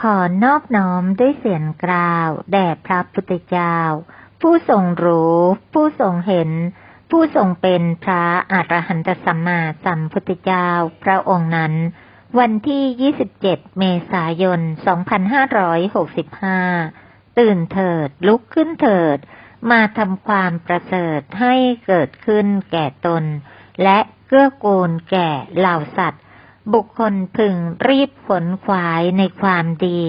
ขอนอบน้อมด้วยเสียงกล่าว แด่พระพุทธเจ้า ผู้ทรงรู้ ผู้ทรงเห็น ผู้ทรงเป็นพระอรหันตสัมมาสัมพุทธเจ้าพระองค์นั้น วันที่ 27 เมษายน 2565 ตื่นเถิด ลุกขึ้นเถิด มาทำความประเสริฐให้เกิดขึ้นแก่ตน และเกื้อกูลแก่เหล่าสัตว์ บุคคลพึงรีบขนขวายในความดี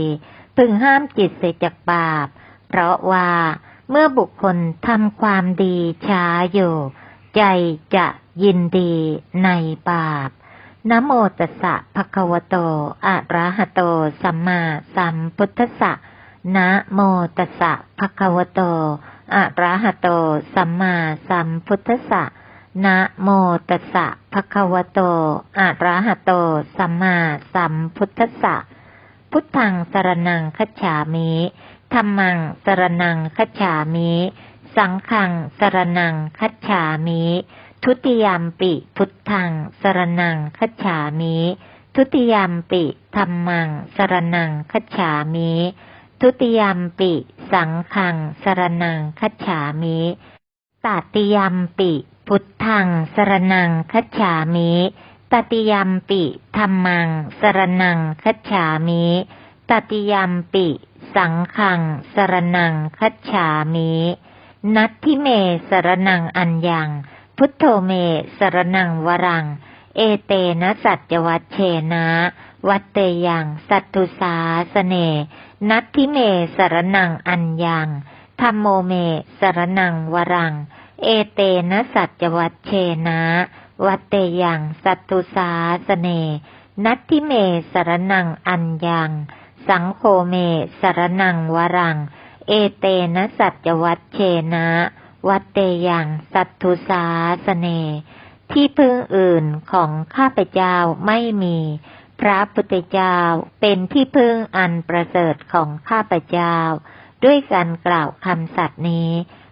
พึงห้ามจิตเสียจากบาป เพราะว่าเมื่อบุคคลทำความดีช้าอยู่ ใจจะยินดีในบาปนะโมตัสสะภะคะวะโต อะระหะโต สัมมาสัมพุทธัสสะนะโมตัสสะภะคะวะโต อะระหะโต สัมมาสัมพุทธัสสะ นะโมตัสสะภะคะวะโต อะระหะโต สัมมาสัมพุทธัสสะ พุทธังสรนังคัจฉามิธัมมังสรนังคัจฉามิ สังฆังสรนังคัจฉามิ ทุติยามปิพุทธังสรนังคัจฉามิ ทุติยามปิธัมมังสรนังคัจฉามิ ทุติยามปิ สังฆังสรนังคัจฉามิตติยามปิ พุทธังสรนังคัจฉามิตติยามปิธัมมังสรนังคัจฉามิตติยามปิ สังฆังสรนังคัจฉามินัตทิเมสรนังอัญญัง พุทโธเมสรนังวรัง เอเตนะสัจวัชเชนะ วัตเตยังสัตตุสาสเน นัตทิเมสรนังอัญญังธรรมโมเมสรนังวรัง เอเตนะสัจวัชเชนะ วัตเตยังสัตตุสาสเน นัตทิเมสรนังอัญญัง สังโฆเมสรนังวรัง เอเตนะสัจวัชเชนะ วัตเตยังสัตตุสาสเน ที่พึ่งอื่นของข้าพเจ้าไม่มี พระพุทธเจ้าเป็นที่พึ่งอันประเสริฐของข้าพเจ้า ด้วยการกล่าวคำสัตย์นี้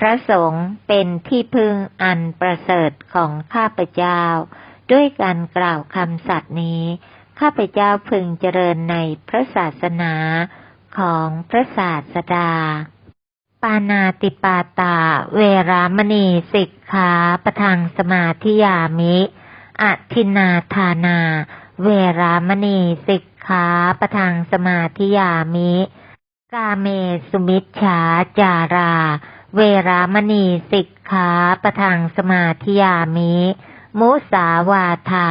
พระสงฆ์เป็นที่พึ่งอันประเสริฐของข้าพเจ้า ด้วยการกล่าวคำสัตย์นี้ ข้าพเจ้าพึงเจริญในพระศาสนาของพระศาสดา ปานาติปาตา เวรามณีสิกขาประทังสมาธิยามิอทินาทานา เวรามณีสิกขาประทังสมาธิยามิ กาเมสุมิชฉาจารา เวรามณีสิกขาปะทังสมาธิยามิ มุสาวาทา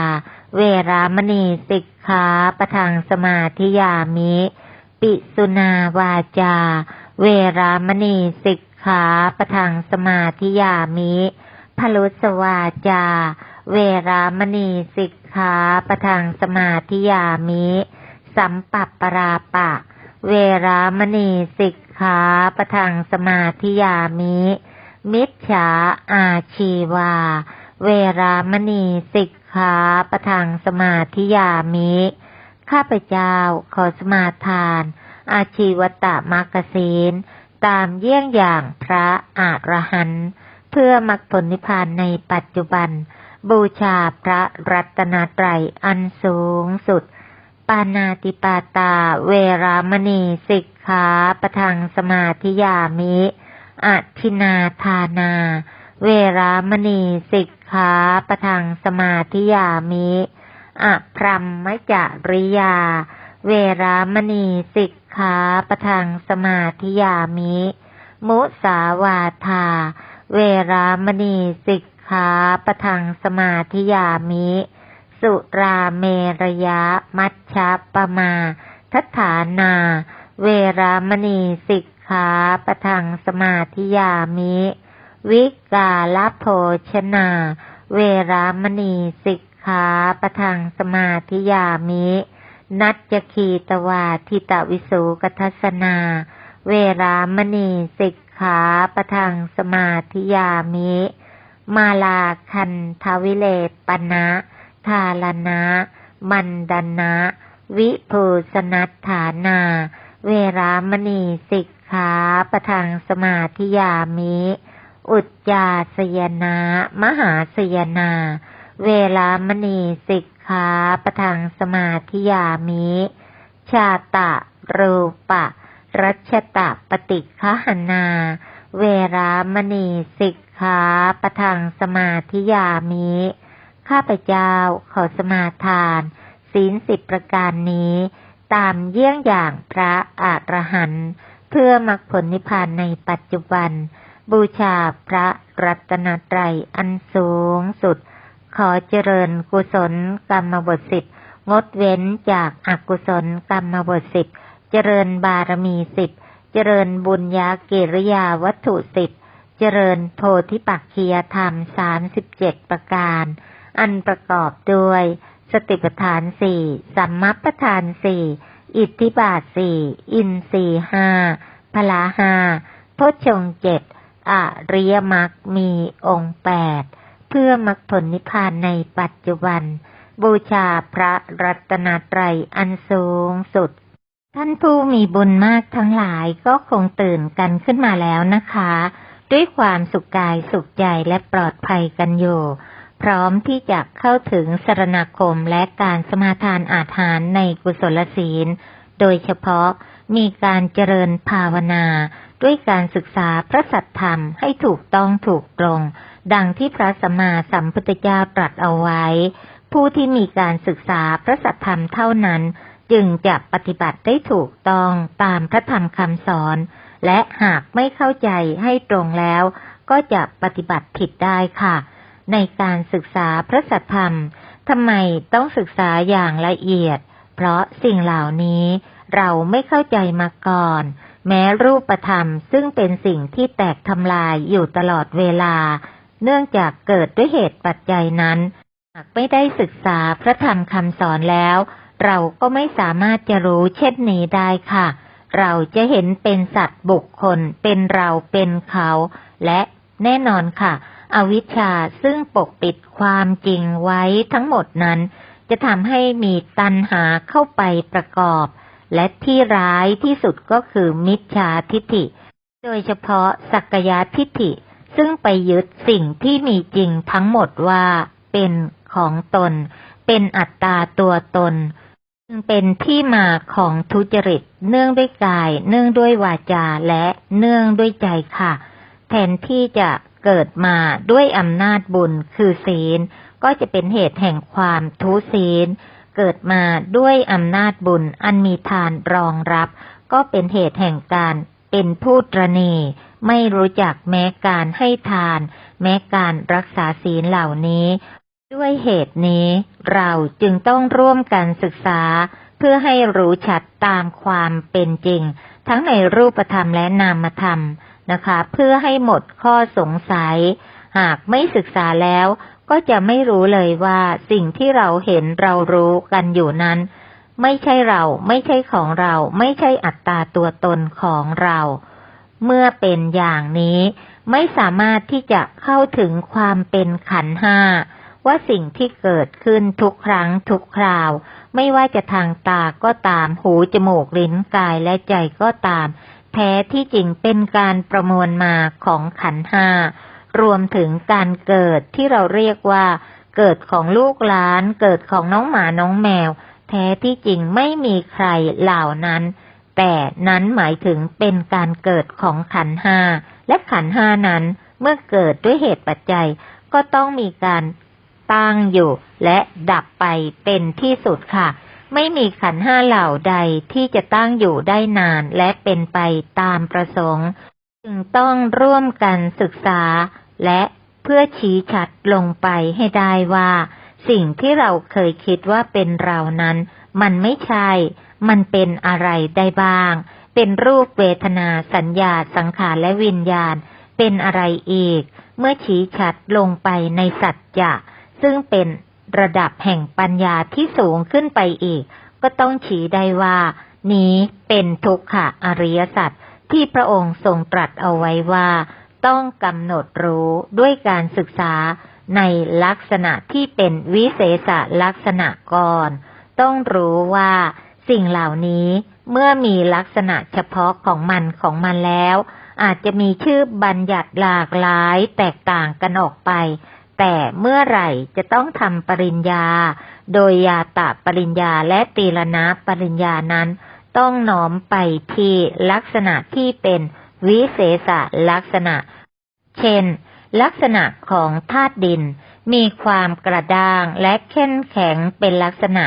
เวรามณีสิกขาปะทังสมาธิยามิ ปิสุนาวาจา เวรามณีสิกขาปะทังสมาธิยามิพลุสวาจา เวรามณีสิกขาปะทังสมาธิยามิ สัมปัปปราปะ เวรามณีสิก ขาปะทังสมาธิยามิ มิจฉาอาชีวา เวรามณีสิกขาปะทังสมาธิยามิ ข้าพเจ้าขอสมาทาน อาชีวตะมักศีลตามเยี่ยงอย่างพระอรหันต์เพื่อมรรคผลนิพพานในปัจจุบัน บูชาพระรัตนตรัยอันสูงสุด ปานาติปาตา เวรามณีสิกขาปะทังสมาธิยามิอทินาทานา เวรามณีสิกขาปะทังสมาธิยามิอพรหมจริยา เวรามณีสิกขาปะทังสมาธิยามิ มุสาวาทา เวรามณีสิกขาปะทังสมาธิยามิ สุราเมรยะมัชฌะปมาทัฏฐานา เวรามณีสิกขาปทังสมาธิยามิ วิกาลโภชนา เวรามณีสิกขาปทังสมาธิยามิ นัจจคีตวาทิตวิสุกัทสนา เวรามณีสิกขาปทังสมาธิยามิ มาลาคันทวิเลปนะ ทาลนะ มันดนะ วิภูสนัตฐานา เวรามณีสิกขาประทังสมาธิยามิ อุจจาสยนะ มหาสยนา เวลามณีสิกขาประทังสมาธิยามิ ชาตะรูปะ รัชตะปฏิคหนา เวรามณีสิกขาประทังสมาธิยามิ ข้าพเจ้าขอสมาทาน ศีลสิบประการนี้ ตามเยี่ยงอย่างพระอรหันต์เพื่อมรรคผลนิพพานในปัจจุบัน บูชาพระรัตนตรัยอันสูงสุด ขอเจริญกุศลกรรมบทสิบงดเว้นจากอากุศลกรรมบทสิบเจริญบารมีสิบเจริญบุญญาเกิริยาวัตถุสิบเจริญโพธิปักคียธรรมสามสิบเจ็ดประการ อันประกอบด้วย สติปัฏฐานสี่สัมมัปปทานสี่อิทธิบาทสี่อินทรีห้าพละห้าโพชฌงเจ็ดอริยมรรคมีองค์แปดเพื่อมรรคผลนิพพานในปัจจุบัน บูชาพระรัตนตรัยอันสูงสุด ท่านผู้มีบุญมากทั้งหลายก็คงตื่นกันขึ้นมาแล้วนะคะ ด้วยความสุขกายสุขใจและปลอดภัยกันอยู่ พร้อมที่จะเข้าถึงสรณคมและการสมาทานอาหารในกุศลศีล โดยเฉพาะมีการเจริญภาวนา ด้วยการศึกษาพระสัทธรรมให้ถูกต้องถูกตรง ดังที่พระสัมมาสัมพุทธเจ้าตรัสเอาไว้ ผู้ที่มีการศึกษาพระสัทธรรมเท่านั้น จึงจะปฏิบัติได้ถูกต้องตามพระธรรมคำสอน และหากไม่เข้าใจให้ตรงแล้ว ก็จะปฏิบัติผิดได้ค่ะ ในการศึกษาพระสัทธรรมทำไมต้องศึกษาอย่างละเอียด เพราะสิ่งเหล่านี้เราไม่เข้าใจมาก่อน แม้รูปธรรมซึ่งเป็นสิ่งที่แตกทำลายอยู่ตลอดเวลา เนื่องจากเกิดด้วยเหตุปัจจัยนั้น หากไม่ได้ศึกษาพระธรรมคำสอนแล้ว เราก็ไม่สามารถจะรู้เช่นนี้ได้ค่ะ เราจะเห็นเป็นสัตว์บุคคล เป็นเราเป็นเขา และแน่นอนค่ะ อวิชชาซึ่งปกปิดความจริงไว้ทั้งหมดนั้น จะทำให้มีตัณหาเข้าไปประกอบ และที่ร้ายที่สุดก็คือมิจฉาทิฏฐิ โดยเฉพาะสักกาทิฏฐิ ซึ่งไปยึดสิ่งที่มีจริงทั้งหมดว่าเป็นของตน เป็นอัตตาตัวตนจึงเป็นที่มาของทุจริต เนื่องด้วยกาย เนื่องด้วยวาจาและเนื่องด้วยใจค่ะ แทนที่จะ เกิดมาด้วยอำนาจบุญคือศีล ก็จะเป็นเหตุแห่งความทุศีล เกิดมาด้วยอำนาจบุญอันมีทานรองรับ ก็เป็นเหตุแห่งการเป็นผู้ตรณีไม่รู้จักแม้การให้ทาน แม้การรักษาศีลเหล่านี้ ด้วยเหตุนี้เราจึงต้องร่วมกันศึกษา เพื่อให้รู้ชัดตามความเป็นจริง ทั้งในรูปธรรมและนามธรรม นะคะ เพื่อให้หมดข้อสงสัย หากไม่ศึกษาแล้ว ก็จะไม่รู้เลยว่าสิ่งที่เราเห็นเรารู้กันอยู่นั้น ไม่ใช่เราไม่ใช่ของเรา ไม่ใช่อัตตาตัวตนของเรา เมื่อเป็นอย่างนี้ไม่สามารถที่จะเข้าถึงความเป็นขันห้าว่าสิ่งที่เกิดขึ้นทุกครั้งทุกคราว ไม่ว่าจะทางตาก็ตามหูจมูกลิ้นกายและใจก็ตาม ท้ที่จริงเป็นการประมวลมาของขันห้ารวมถึงการเกิดที่เราเรียกว่า เกิดของลูกหลาน เกิดของน้องหมาน้องแมว แท้ที่จริงไม่มีใครเหล่านั้น แต่นั้นหมายถึงเป็นการเกิดของขันห้าและขันห้านั้นเมื่อเกิดด้วยเหตุปัจจัย ก็ต้องมีการตั้งอยู่และดับไปเป็นที่สุดค่ะ ไม่มีขันห้าเหล่าใดที่จะตั้งอยู่ได้นานและเป็นไปตามประสงค์ จึงต้องร่วมกันศึกษา และเพื่อชี้ชัดลงไปให้ได้ว่า สิ่งที่เราเคยคิดว่าเป็นเรานั้น มันไม่ใช่ มันเป็นอะไรได้บ้าง เป็นรูปเวทนาสัญญาสังขารและวิญญาณ เป็นอะไรอีก เมื่อชี้ชัดลงไปในสัจจะซึ่งเป็น ระดับแห่งปัญญาที่สูงขึ้นไปอีก ก็ต้องชี้ได้ว่า นี้เป็นทุกขะอริยสัจที่พระองค์ทรงตรัสเอาไว้ว่า ต้องกำหนดรู้ด้วยการศึกษาในลักษณะที่เป็นวิเศษลักษณะก่อน ต้องรู้ว่าสิ่งเหล่านี้เมื่อมีลักษณะเฉพาะของมันของมันแล้ว อาจจะมีชื่อบัญญัติหลากหลายแตกต่างกันออกไป แต่เมื่อไหร่จะต้องทำปริญญา โดยยาตะปริญญาและตีรณะปริญญานั้น ต้องน้อมไปที่ลักษณะที่เป็นวิเศษลักษณะ เช่น ลักษณะของธาตุดิน มีความกระด้างและเข้มแข็งเป็นลักษณะ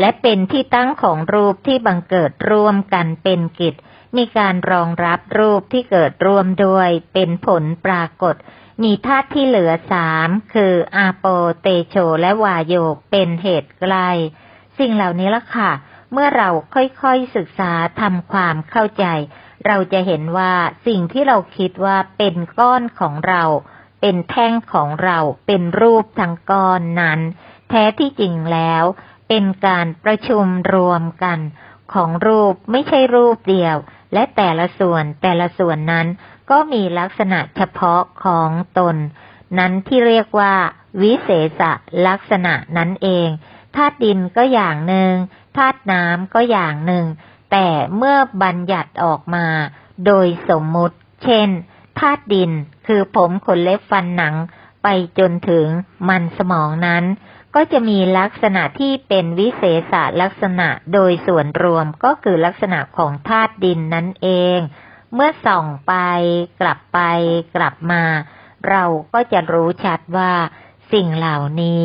และเป็นที่ตั้งของรูปที่บังเกิดร่วมกันเป็นกิจ มีการรองรับรูปที่เกิดร่วมด้วยเป็นผลปรากฏ มีธาตุที่เหลือสามคืออาโปเตโชและวาโยเป็นเหตุไกล สิ่งเหล่านี้ละค่ะ เมื่อเราค่อยๆศึกษาทำความเข้าใจ เราจะเห็นว่าสิ่งที่เราคิดว่าเป็นก้อนของเรา เป็นแท่งของเราเป็นรูปทั้งก้อนนั้น แท้ที่จริงแล้ว เป็นการประชุมรวมกัน ของรูปไม่ใช่รูปเดียว และแต่ละส่วนแต่ละส่วนนั้น ก็มีลักษณะเฉพาะของตน นั้นที่เรียกว่า วิเศษลักษณะนั้นเองธาตุดินก็อย่างหนึ่งธาตุน้ำก็อย่างหนึ่ง แต่เมื่อบัญญัติออกมา โดยสมมุติ เช่นธาตุดินคือผมขนเล็บฟันหนัง ไปจนถึงมันสมองนั้น ก็จะมีลักษณะที่เป็นวิเศษลักษณะโดยส่วนรวมก็คือลักษณะของธาตุดินนั่นเอง เมื่อส่องไปกลับไปกลับมา เราก็จะรู้ชัดว่า สิ่งเหล่านี้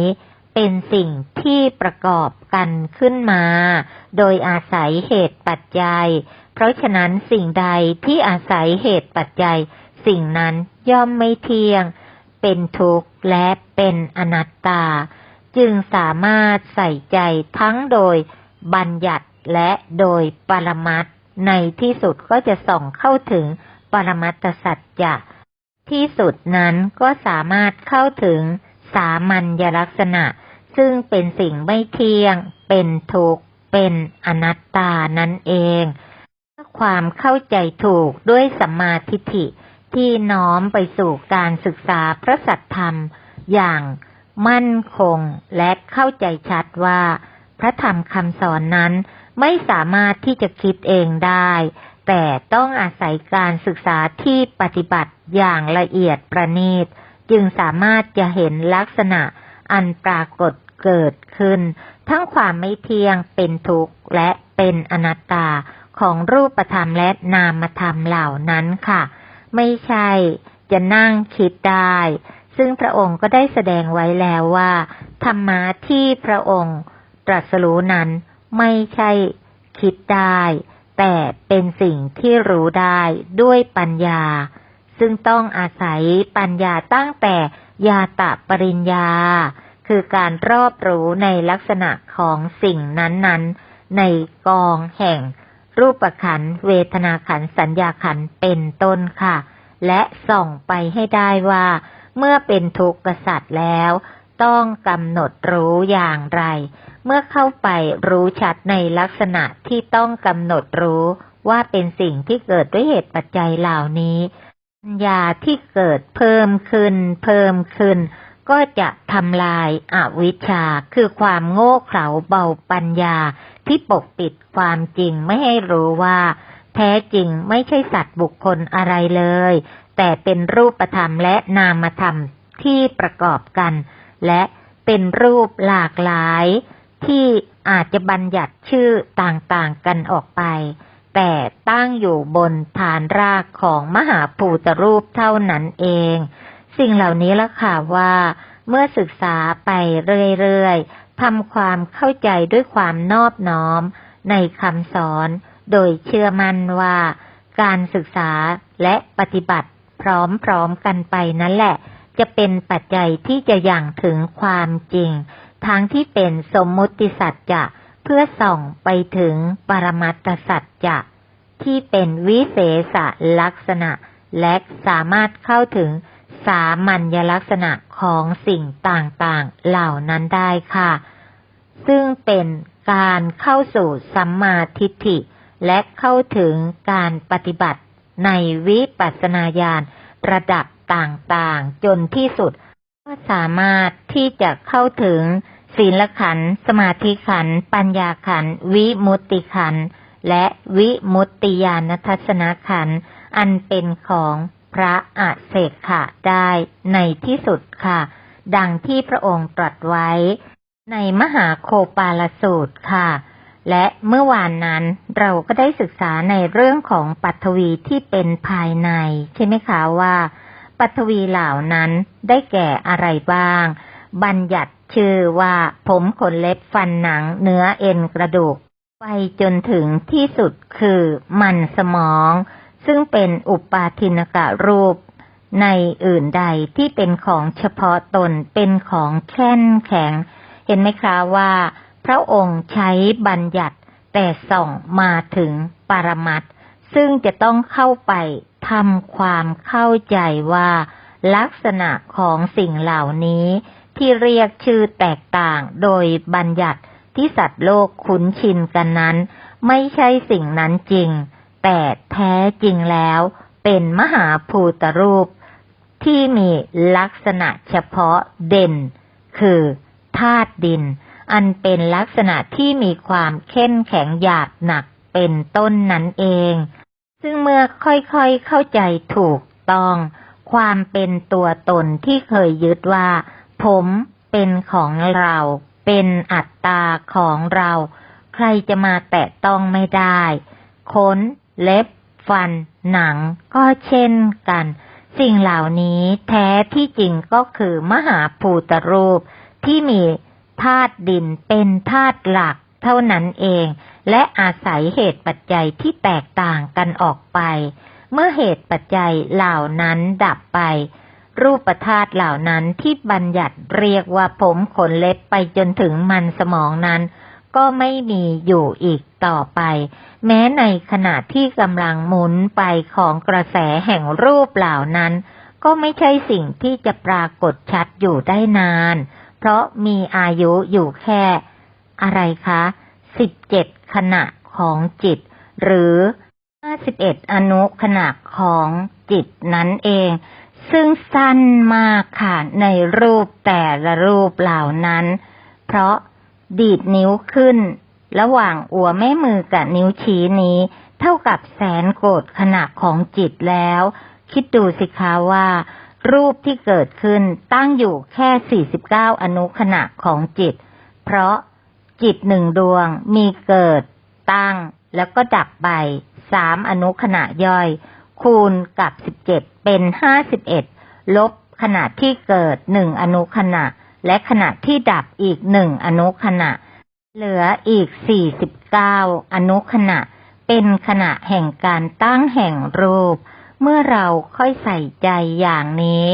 เป็นสิ่งที่ประกอบกันขึ้นมา โดยอาศัยเหตุปัจจัย เพราะฉะนั้นสิ่งใดที่อาศัยเหตุปัจจัย สิ่งนั้นย่อมไม่เที่ยง เป็นทุกข์และเป็นอนัตตา จึงสามารถใส่ใจทั้งโดยบัญญัติและโดยปรมัตถ์ ในที่สุดก็จะส่องเข้าถึงปรมัตสัจจะที่สุดนั้นก็สามารถเข้าถึงสามัญลักษณะ ซึ่งเป็นสิ่งไม่เที่ยง เป็นทุกข์ เป็นอนัตตานั่นเองความเข้าใจถูกด้วยสัมมาทิฏฐิที่น้อมไปสู่การศึกษาพระสัทธรรม อย่างมั่นคงและเข้าใจชัดว่า พระธรรมคำสอนนั้น ไม่สามารถที่จะคิดเองได้ แต่ต้องอาศัยการศึกษาที่ปฏิบัติอย่างละเอียดประณีต จึงสามารถจะเห็นลักษณะอันปรากฏเกิดขึ้น ทั้งความไม่เที่ยงเป็นทุกข์และเป็นอนัตตาของรูปธรรมและนามธรรมเหล่านั้นค่ะ ไม่ใช่จะนั่งคิดได้ ซึ่งพระองค์ก็ได้แสดงไว้แล้วว่า ธรรมะที่พระองค์ตรัสรู้นั้น ไม่ใช่คิดได้ แต่เป็นสิ่งที่รู้ได้ด้วยปัญญา ซึ่งต้องอาศัยปัญญาตั้งแต่ยาตะปริญญา คือการรอบรู้ในลักษณะของสิ่งนั้นๆ ในกองแห่งรูปขันเวทนาขันสัญญาขันเป็นต้นค่ะ และส่องไปให้ได้ว่า เมื่อเป็นทุกข์กษัตริย์แล้ว ต้องกำหนดรู้อย่างไร เมื่อเข้าไปรู้ชัดในลักษณะที่ต้องกำหนดรู้ว่าเป็นสิ่งที่เกิดด้วยเหตุปัจจัยเหล่านี้ปัญญาที่เกิดเพิ่มขึ้น เพิ่มขึ้น ก็จะทำลายอาวิชชาคือความโง่เขลาเบาปัญญาที่ปกปิดความจริงไม่ให้รู้ว่า แท้จริงไม่ใช่สัตว์บุคคลอะไรเลย แต่เป็นรูปธรรมและนามธรรมที่ประกอบกัน และเป็นรูปหลากหลาย ที่อาจจะบัญญัติชื่อต่างๆกันออกไป แต่ตั้งอยู่บนฐานรากของมหาภูตรูปเท่านั้นเอง สิ่งเหล่านี้ละค่ะว่า เมื่อศึกษาไปเรื่อยๆทำความเข้าใจด้วยความนอบน้อม ในคำสอนโดยเชื่อมั่นว่า การศึกษาและปฏิบัติพร้อมๆกันไปนั่นแหละ จะเป็นปัจจัยที่จะอยังถึงความจริง ทั้งที่เป็นสมมุติสัจจะเพื่อส่องไปถึงปรมัตสัจจะที่เป็นวิเศษลักษณะ และสามารถเข้าถึงสามัญลักษณะของสิ่งต่างๆ เหล่านั้นได้ค่ะ ซึ่งเป็นการเข้าสู่สัมมาทิฏฐิ และเข้าถึงการปฏิบัติในวิปัสสนาญาณระดับต่างๆ จนที่สุด ก็สามารถที่จะเข้าถึงศีลขัน สมาธิขัน ปัญญาขัน วิมุตติขัน และวิมุตติญาณทัศนขัน อันเป็นของพระอาเสกขะได้ในที่สุดค่ะ ดังที่พระองค์ตรัสไว้ ในมหาโคปาลสูตรค่ะ และเมื่อวานนั้นเราก็ได้ศึกษาในเรื่องของปัทวีที่เป็นภายใน ใช่ไหมคะว่า ปัทวีเหล่านั้นได้แก่อะไรบ้าง บัญญัติชื่อว่าผมขนเล็บฟันหนังเนื้อเอ็นกระดูก ไปจนถึงที่สุดคือมันสมอง ซึ่งเป็นอุปาทินกะรูป ในอื่นใดที่เป็นของเฉพาะตนเป็นของแข็งแข็ง เห็นไหมคะว่า พระองค์ใช้บัญญัติแต่ส่องมาถึงปรมัตถ์ ซึ่งจะต้องเข้าไปทำความเข้าใจว่า ลักษณะของสิ่งเหล่านี้ที่เรียกชื่อแตกต่างโดยบัญญัติที่สัตว์โลกคุ้นชินกันนั้น ไม่ใช่สิ่งนั้นจริง แต่แท้จริงแล้ว เป็นมหาภูตรูป ที่มีลักษณะเฉพาะเด่น คือธาตุดิน อันเป็นลักษณะที่มีความเข้มแข็งหยาบหนักเป็นต้นนั้นเอง ซึ่งเมื่อค่อยๆเข้าใจถูกต้อง ความเป็นตัวตนที่เคยยึดว่า ผมเป็นของเรา เป็นอัตตาของเรา ใครจะมาแตะต้องไม่ได้ขนเล็บ ฟัน หนังก็เช่นกัน สิ่งเหล่านี้แท้ที่จริงก็คือมหาภูตรูปที่มีธาตุดินเป็นธาตุหลัก เท่านั้นเอง และอาศัยเหตุปัจจัยที่แตกต่างกันออกไป เมื่อเหตุปัจจัยเหล่านั้นดับไป รูปธาตุเหล่านั้นที่บัญญัติเรียกว่าผมขนเล็บไปจนถึงมันสมองนั้น ก็ไม่มีอยู่อีกต่อไป แม้ในขณะที่กำลังหมุนไปของกระแสแห่งรูปเหล่านั้น ก็ไม่ใช่สิ่งที่จะปรากฏชัดอยู่ได้นาน เพราะมีอายุอยู่แค่ อะไรคะสิบเจ็ดขณะของจิต หรือห้าสิบเอ็ดอนุขณะของจิตนั้นเอง ซึ่งสั้นมากค่ะในรูปแต่ละรูปเหล่านั้น เพราะดีดนิ้วขึ้น ระหว่างอัวแม่มือกับนิ้วชี้นี้ เท่ากับแสนโกรธขณะของจิตแล้ว คิดดูสิคะว่า รูปที่เกิดขึ้นตั้งอยู่แค่ 49 อนุขณะของจิต เพราะ จิตหนึ่งดวง มีเกิด ตั้ง แล้วก็ดับไปสามอนุขณะย่อย คูณกับ17เจ็ดเป็น51ลบขณะที่เกิดหนึ่งอนุขณะ และขณะที่ดับอีกหนึ่งอนุขณะ เหลืออีก49อนุขณะ เป็นขณะแห่งการตั้งแห่งรูป เมื่อเราค่อยใส่ใจอย่างนี้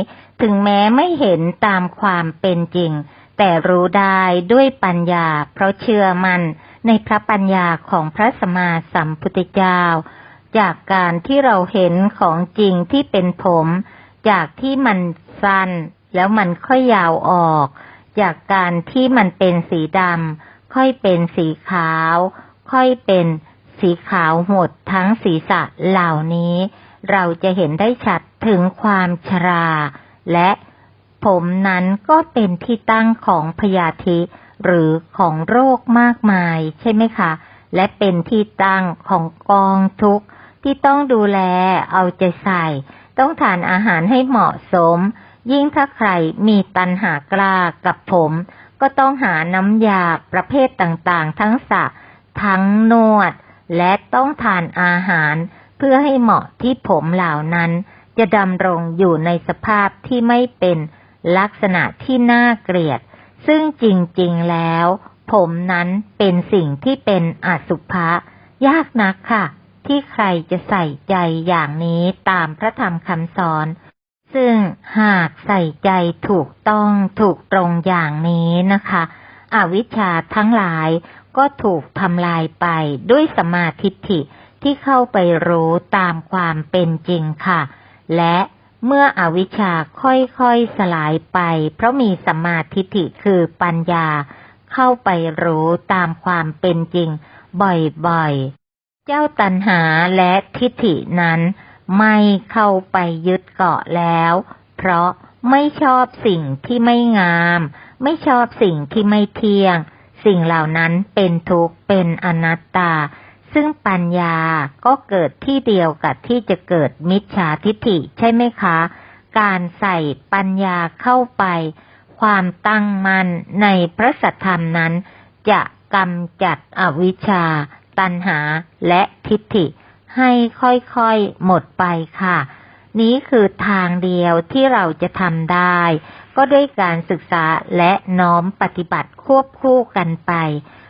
ถึงแม้ไม่เห็นตามความเป็นจริง แต่รู้ได้ด้วยปัญญา เพราะเชื่อมันในพระปัญญาของพระสมมาสัมพุทธเจ้า จากการที่เราเห็นของจริงที่เป็นผม จากที่มันสั้นแล้วมันค่อยยาวออก จากการที่มันเป็นสีดำค่อยเป็นสีขาว ค่อยเป็นสีขาวหมดทั้งศีรษะเหล่านี้ เราจะเห็นได้ชัดถึงความชรา และ ผมนั้นก็เป็นที่ตั้งของพยาธิหรือของโรคมากมายใช่ไหมคะ และเป็นที่ตั้งของกองทุกข์ที่ต้องดูแลเอาใจใส่ ต้องทานอาหารให้เหมาะสม ยิ่งถ้าใครมีตันหากล้ากับผม ก็ต้องหาน้ำยาประเภทต่างๆ ทั้งสระทั้งนวด และต้องทานอาหาร เพื่อให้เหมาะที่ผมเหล่านั้น จะดำรงอยู่ในสภาพที่ไม่เป็น ลักษณะที่น่าเกลียด ซึ่งจริง ๆ แล้ว ผมนั้นเป็นสิ่งที่เป็นอสุภะยากนักค่ะ ที่ใครจะใส่ใจอย่างนี้ตามพระธรรมคำสอน ซึ่งหากใส่ใจถูกต้องถูกตรงอย่างนี้นะคะอวิชชาทั้งหลายก็ถูกทำลายไปด้วยสมาธิฐิที่เข้าไปรู้ตามความเป็นจริงค่ะ และ เมื่ออวิชชาค่อยๆสลายไป เพราะมีสมาธิฐิคือปัญญา เข้าไปรู้ตามความเป็นจริง บ่อยๆ เจ้าตัณหาและทิฏฐินั้น ไม่เข้าไปยึดเกาะแล้ว เพราะไม่ชอบสิ่งที่ไม่งาม ไม่ชอบสิ่งที่ไม่เที่ยง สิ่งเหล่านั้นเป็นทุกข์เป็นอนัตตา ซึ่งปัญญาก็เกิดที่เดียวกับที่จะเกิดมิจฉาทิฏฐิใช่ไหมคะ การใส่ปัญญาเข้าไป ความตั้งมั่นในพระสัทธรรมนั้น จะกำจัดอวิชชา ตัณหาและทิฏฐิ ให้ค่อยๆหมดไปค่ะ นี้คือทางเดียวที่เราจะทำได้ ก็ด้วยการศึกษาและน้อมปฏิบัติควบคู่กันไป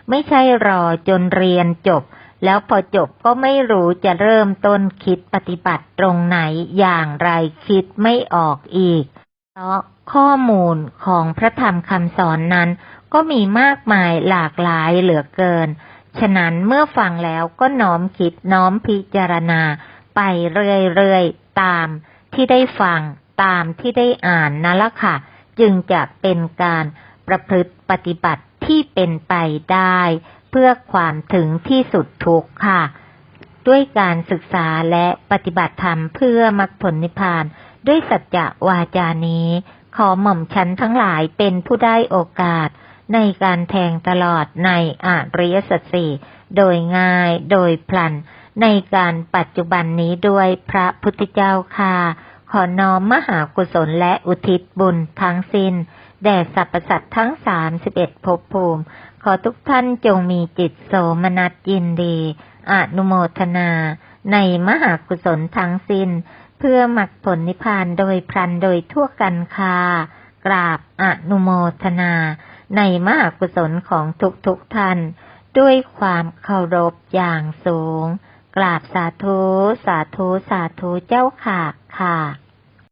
ไม่ใช่รอจนเรียนจบ แล้วพอจบก็ไม่รู้จะเริ่มต้นคิดปฏิบัติตรงไหนอย่างไรคิดไม่ออกอีก เพราะข้อมูลของพระธรรมคำสอนนั้น ก็มีมากมายหลากหลายเหลือเกิน ฉะนั้นเมื่อฟังแล้วก็น้อมคิดน้อมพิจารณา ไปเรื่อยๆ ตามที่ได้ฟังตามที่ได้อ่านนั่นละค่ะ จึงจะเป็นการประพฤติปฏิบัติที่เป็นไปได้ เพื่อความถึงที่สุดทุกค่ะ ด้วยการศึกษาและปฏิบัติธรรมเพื่อมรรคผลนิพพาน ด้วยสัจจะวาจานี้ ขอหม่อมฉันทั้งหลายเป็นผู้ได้โอกาส ในการแทงตลอดในอริยสัจสี่โดยง่ายโดยพลัน ในการปัจจุบันนี้ด้วยพระพุทธเจ้าค่ะขอน้อมมหากุศลและอุทิศบุญทั้งสิ้น แด่สรรพสัตว์ทั้งสามสิบเอ็ดภพภูมิ ขอทุกท่านจงมีจิตโสมนัสยินดีอนุโมทนา ในมหากุศลทั้งสิ้น เพื่อมรรคผลนิพพานโดยพลันโดยทั่วกันค่ะกราบอนุโมทนา ในมหากุศลของทุกทุกท่าน ด้วยความเคารพอย่างสูง กราบสาธุ สาธุ สาธุเจ้าค่ะค่ะ